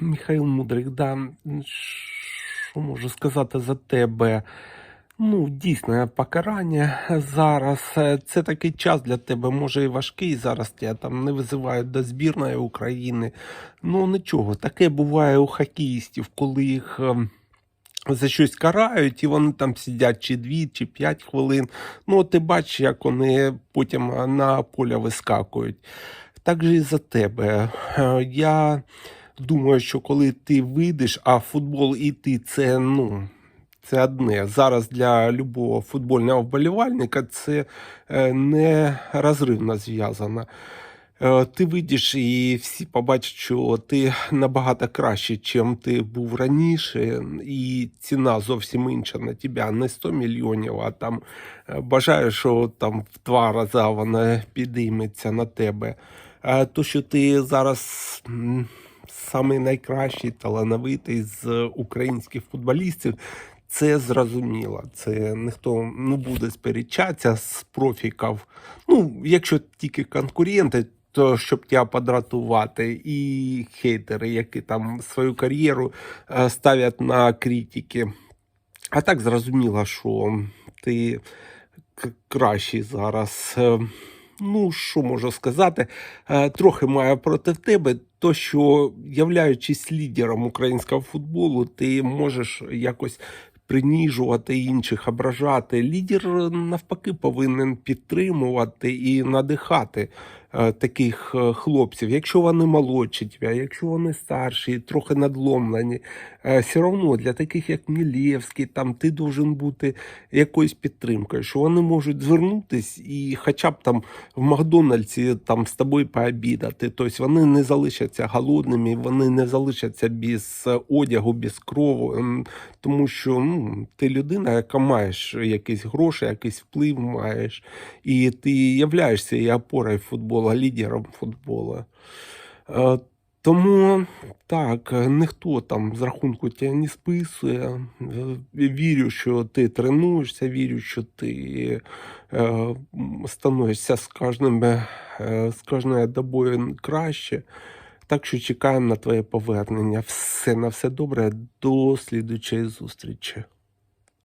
Михайло Мудрик, да, що можу сказати за тебе? Ну, дійсно, покарання зараз. Це такий час для тебе, може і важкий. Зараз тебе там не визивають до збірної України. Ну нічого, таке буває у хокеїстів, коли їх. ем, За щось карають, і вони там сидять чи дві, чи п'ять хвилин. Ну, ти бачиш, як вони потім на поле вискакують. Так і за тебе. Е, Я думаю, що коли ти вийдеш, а футбол і ти це ну. Це одне. Зараз для любого футбольного вболівальника це е, нерозривно зв'язано. Е, Ти вийдеш і всі побачать, що ти набагато краще, чим ти був раніше, і ціна зовсім інша на тебе, не 100 мільйонів, а там бажаю, що там в два рази вона підійметься на тебе. Е, То, що ти зараз самий найкращий талановитий з українських футболістів, це зрозуміло. Це ніхто не буде сперечатися з профіків. Ну, якщо тільки конкуренти, то щоб тебе подратувати, і хейтери, які там свою кар'єру е, ставлять на критики. А так зрозуміло, що ти кращий зараз. Ну, що можу сказати, Е, трохи маю проти тебе, то що, являючись лідером українського футболу, ти можеш якось приніжувати інших, ображати. Лідер навпаки повинен підтримувати і надихати таких е, хлопців. Якщо вони молодші тебе, якщо вони старші, трохи надломлені, е, все одно для таких як Мілєвський, там ти должен бути якоюсь підтримкою, що вони можуть звернутись і хоча б там в Макдональдсі там з тобою пообідати. Тобто вони не залишаться голодними, вони не залишаться без е, одягу, без крову, тому що ну, ти людина, яка маєш якісь гроші, якийсь вплив маєш, і ти являєшся і опорою футболу, лідером футболу. Е, Тому так, ніхто там з рахунку тебе не списує. Е, Вірю, що ти тренуєшся, вірю, що ти е, становишся з кожним е, з кожною добою краще. Так що чекаємо на твоє повернення. Все на все добре. До слідучої зустрічі.